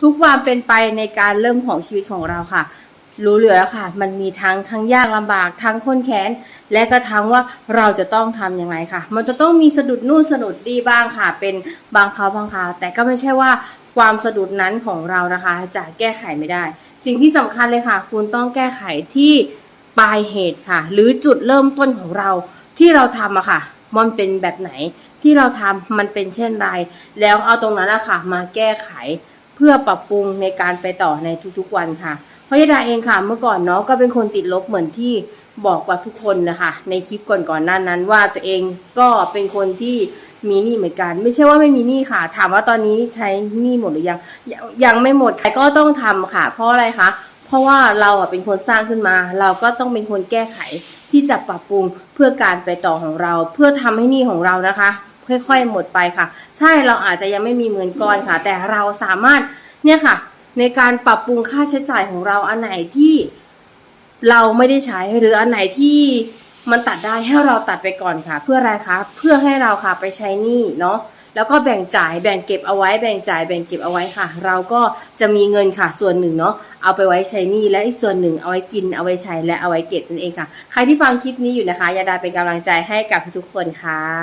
ทุกความเป็นไปในการเริ่มของชีวิตของเราค่ะ รู้เหลือแล้วค่ะ มันมีทั้งทั้งยากลำบากทั้งค้นแค้นและก็ทั้งว่าเราจะต้องทำยังไงค่ะ มันจะต้องมีสะดุดนู่นสะดุดดีบ้างค่ะ เป็นบางคราวบางคราวแต่ก็ไม่ใช่ว่าความสะดุดนั้นของเรานะคะจะแก้ไขไม่ได้ สิ่งที่สำคัญเลยค่ะ คุณต้องแก้ไขที่ปลายเหตุค่ะ หรือจุดเริ่มต้นของเราที่เราทำอะค่ะ มันเป็นแบบไหนที่เราทำมันเป็นเช่นไร แล้วเอาตรงนั้นอะค่ะ มาแก้ไข พื่อปรับปรุงในการไปต่อในทุกๆวันค่ะเพราะยดาเองค่ะเมื่อก่อนเนาะก็เป็นคนติดลบเหมือนที่บอกว่าทุกคนนะคะในคลิปก่อนๆหน้านั้นว่าตัวเองก็เป็นคนที่มีหนี้เหมือนกัน ไม่ใช่ว่าไม่มีหนี้ค่ะ ถามว่าตอนนี้ใช้หนี้หมดหรือยังยังยังไม่หมดแต่ก็ต้องทำค่ะ เพราะอะไรคะเพราะว่าเราอะเป็นคนสร้างขึ้นมา เราก็ต้องเป็นคนแก้ไขที่จะปรับปรุงเพื่อการไปต่อของเรา เพื่อทำให้หนี้ของเรานะคะ ค่อยๆ หมดไปค่ะ ใช่เราอาจจะยังไม่มีเงินก้อนค่ะ แต่เราสามารถเนี่ยค่ะ ในการปรับปรุงค่าใช้จ่ายของเราอันไหนที่เราไม่ได้ใช้หรืออันไหนที่มันตัดได้ให้เราตัดไปก่อนค่ะ เพื่ออะไรคะเพื่อให้เราค่ะไปใช้นี้เนาะแล้วก็แบ่งจ่ายแบ่งเก็บเอาไว้ แบ่งจ่ายแบ่งเก็บเอาไว้ค่ะ เราก็จะมีเงินค่ะ ส่วนหนึ่งเนาะเอาไปไว้ใช้หนี้และอีกส่วนหนึ่งเอาไว้กินเอาไว้ใช้และเอาไว้เก็บนั่นเองค่ะ ใครที่ฟังคลิปนี้อยู่นะคะยาดาเป็นกำลังใจให้กับทุกคนค่ะ